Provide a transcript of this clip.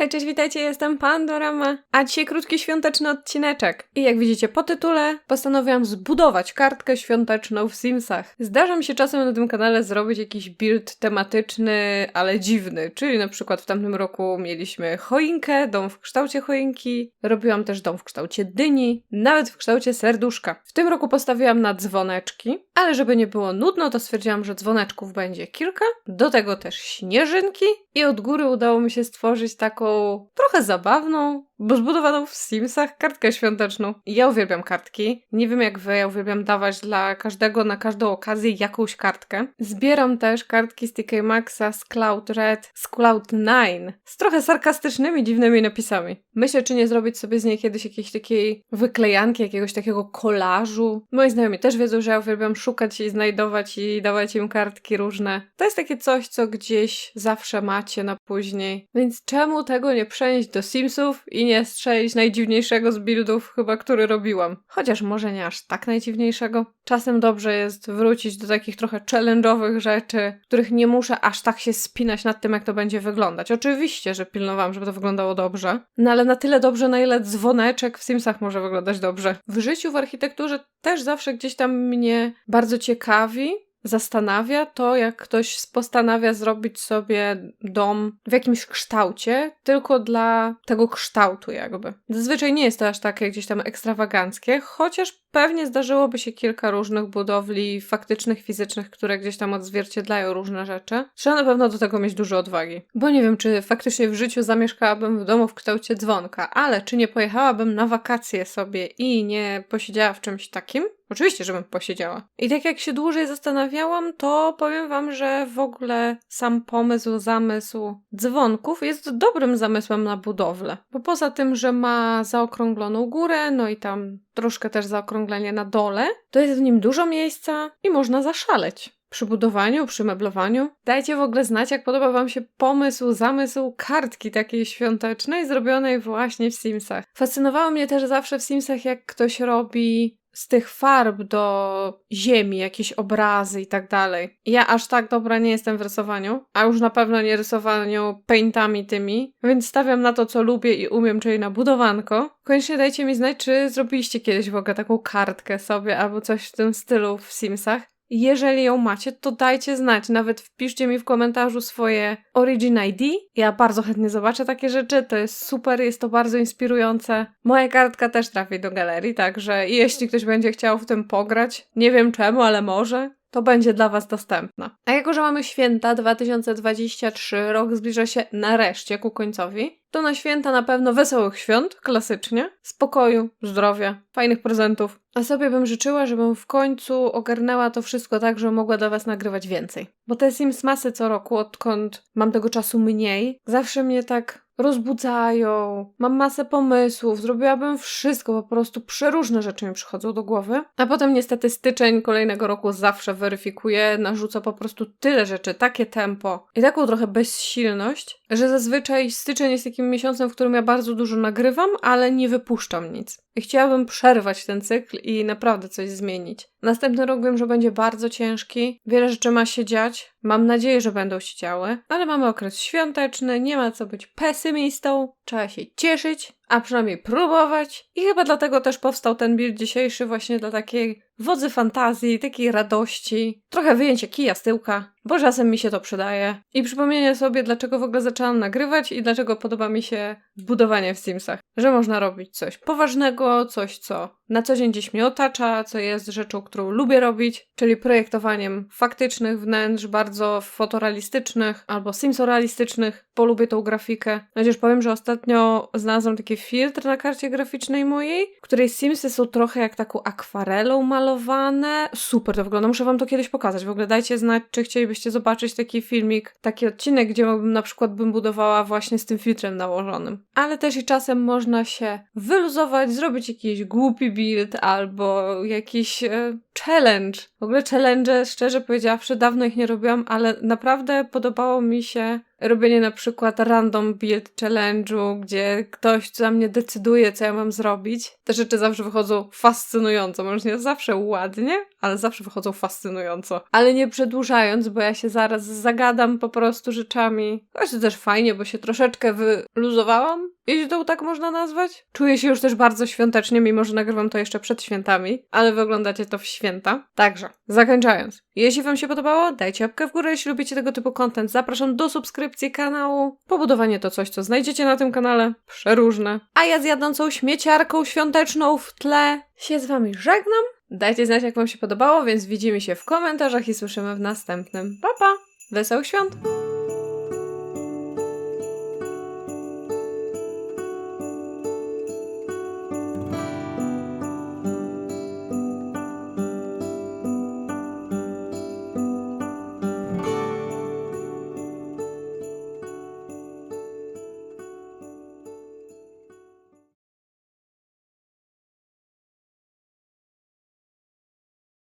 Hej, cześć, witajcie, jestem Pandorama, a dzisiaj krótki świąteczny odcineczek. I jak widzicie po tytule, postanowiłam zbudować kartkę świąteczną w Simsach. Zdarza mi się czasem na tym kanale zrobić jakiś build tematyczny, ale dziwny, czyli na przykład w tamtym roku mieliśmy choinkę, dom w kształcie choinki, robiłam też dom w kształcie dyni, nawet w kształcie serduszka. W tym roku postawiłam na dzwoneczki, ale żeby nie było nudno, to stwierdziłam, że dzwoneczków będzie kilka, do tego też śnieżynki i od góry udało mi się stworzyć taką trochę zabawną, bo zbudowaną w Simsach kartkę świąteczną. Ja uwielbiam kartki. Nie wiem jak wy, ja uwielbiam dawać dla każdego na każdą okazję jakąś kartkę. Zbieram też kartki z TK Maxa, z Cloud Red, z Cloud 9, z trochę sarkastycznymi, dziwnymi napisami. Myślę, czy nie zrobić sobie z niej kiedyś jakiejś takiej wyklejanki, jakiegoś takiego kolażu. Moi znajomi też wiedzą, że ja uwielbiam szukać i znajdować i dawać im kartki różne. To jest takie coś, co gdzieś zawsze macie na później. Więc czemu tego nie przenieść do Simsów i nie strzelić najdziwniejszego z buildów chyba, który robiłam. Chociaż może nie aż tak najdziwniejszego. Czasem dobrze jest wrócić do takich trochę challenge'owych rzeczy, których nie muszę aż tak się spinać nad tym, jak to będzie wyglądać. Oczywiście, że pilnowałam, żeby to wyglądało dobrze, no ale na tyle dobrze, na ile dzwoneczek w Simsach może wyglądać dobrze. W życiu, w architekturze też zawsze gdzieś tam mnie bardzo ciekawi, zastanawia to, jak ktoś postanawia zrobić sobie dom w jakimś kształcie, tylko dla tego kształtu, jakby. Zazwyczaj nie jest to aż takie gdzieś tam ekstrawaganckie, chociaż pewnie zdarzyłoby się kilka różnych budowli faktycznych, fizycznych, które gdzieś tam odzwierciedlają różne rzeczy. Trzeba na pewno do tego mieć dużo odwagi. Bo nie wiem, czy faktycznie w życiu zamieszkałabym w domu w kształcie dzwonka, ale czy nie pojechałabym na wakacje sobie i nie posiedziała w czymś takim? Oczywiście, żebym posiedziała. I tak jak się dłużej zastanawiałam, to powiem wam, że w ogóle sam pomysł, zamysł dzwonków jest dobrym zamysłem na budowlę. Bo poza tym, że ma zaokrągloną górę, no i tam troszkę też zaokrąglenie na dole, to jest w nim dużo miejsca i można zaszaleć przy budowaniu, przy meblowaniu. Dajcie w ogóle znać, jak podoba Wam się pomysł, zamysł kartki takiej świątecznej, zrobionej właśnie w Simsach. Fascynowało mnie też zawsze w Simsach, jak ktoś robi z tych farb do ziemi, jakieś obrazy i tak dalej. Ja aż tak dobra nie jestem w rysowaniu, a już na pewno nie rysowaniu paintami tymi, więc stawiam na to, co lubię i umiem, czyli na budowanko. Koniecznie dajcie mi znać, czy zrobiliście kiedyś w ogóle taką kartkę sobie albo coś w tym stylu w Simsach. Jeżeli ją macie, to dajcie znać. Nawet wpiszcie mi w komentarzu swoje Origin ID. Ja bardzo chętnie zobaczę takie rzeczy. To jest super, jest to bardzo inspirujące. Moja kartka też trafi do galerii, także jeśli ktoś będzie chciał w tym pograć, nie wiem czemu, ale może, to będzie dla Was dostępna. A jako, że mamy święta 2023, rok zbliża się nareszcie ku końcowi, to na święta na pewno wesołych świąt, klasycznie, spokoju, zdrowia, fajnych prezentów. A sobie bym życzyła, żebym w końcu ogarnęła to wszystko tak, że mogła dla Was nagrywać więcej. Bo te Sims masy co roku, odkąd mam tego czasu mniej, zawsze mnie tak rozbudzają, mam masę pomysłów, zrobiłabym wszystko, po prostu przeróżne rzeczy mi przychodzą do głowy. A potem niestety styczeń kolejnego roku zawsze weryfikuje, narzuca po prostu tyle rzeczy, takie tempo i taką trochę bezsilność, że zazwyczaj styczeń jest takim miesiącem, w którym ja bardzo dużo nagrywam, ale nie wypuszczam nic. I chciałabym przerwać ten cykl i naprawdę coś zmienić. Następny rok wiem, że będzie bardzo ciężki, wiele rzeczy ma się dziać, mam nadzieję, że będą się działy, ale mamy okres świąteczny, nie ma co być pesymistą, trzeba się cieszyć, a przynajmniej próbować. I chyba dlatego też powstał ten build dzisiejszy właśnie dla takiej wodzy fantazji, takiej radości, trochę wyjęcia kija z tyłka, bo czasem mi się to przydaje. I przypomnienie sobie, dlaczego w ogóle zaczęłam nagrywać i dlaczego podoba mi się budowanie w Simsach. Że można robić coś poważnego, coś co na co dzień gdzieś mnie otacza, co jest rzeczą, którą lubię robić, czyli projektowaniem faktycznych wnętrz, bardzo fotorealistycznych albo simsorealistycznych, bo lubię tą grafikę. Chociaż powiem, że ostatnio znalazłam taki filtr na karcie graficznej mojej, której simsy są trochę jak taką akwarelą malowane. Super to wygląda, muszę wam to kiedyś pokazać. W ogóle dajcie znać, czy chcielibyście zobaczyć taki filmik, taki odcinek, gdzie na przykład bym budowała właśnie z tym filtrem nałożonym. Ale też i czasem można się wyluzować, zrobić jakiś głupi build albo jakiś e, challenge. W ogóle challenge, szczerze powiedziawszy, dawno ich nie robiłam, ale naprawdę podobało mi się robienie na przykład random build challenge'u, gdzie ktoś za mnie decyduje, co ja mam zrobić. Te rzeczy zawsze wychodzą fascynująco. Może nie zawsze ładnie, ale zawsze wychodzą fascynująco. Ale nie przedłużając, bo ja się zaraz zagadam po prostu rzeczami. Właśnie też fajnie, bo się troszeczkę wyluzowałam, jeśli to tak można nazwać. Czuję się już też bardzo świątecznie, mimo że nagrywam to jeszcze przed świętami, ale wy oglądacie to w święta. Także, zakończając. Jeśli wam się podobało, dajcie łapkę w górę, jeśli lubicie tego typu content. Zapraszam do subskrypcji kanału. Pobudowanie to coś, co znajdziecie na tym kanale. Przeróżne. A ja z jadącą śmieciarką świąteczną w tle się z wami żegnam. Dajcie znać, jak wam się podobało, więc widzimy się w komentarzach i słyszymy w następnym. Pa, pa! Wesołych świąt!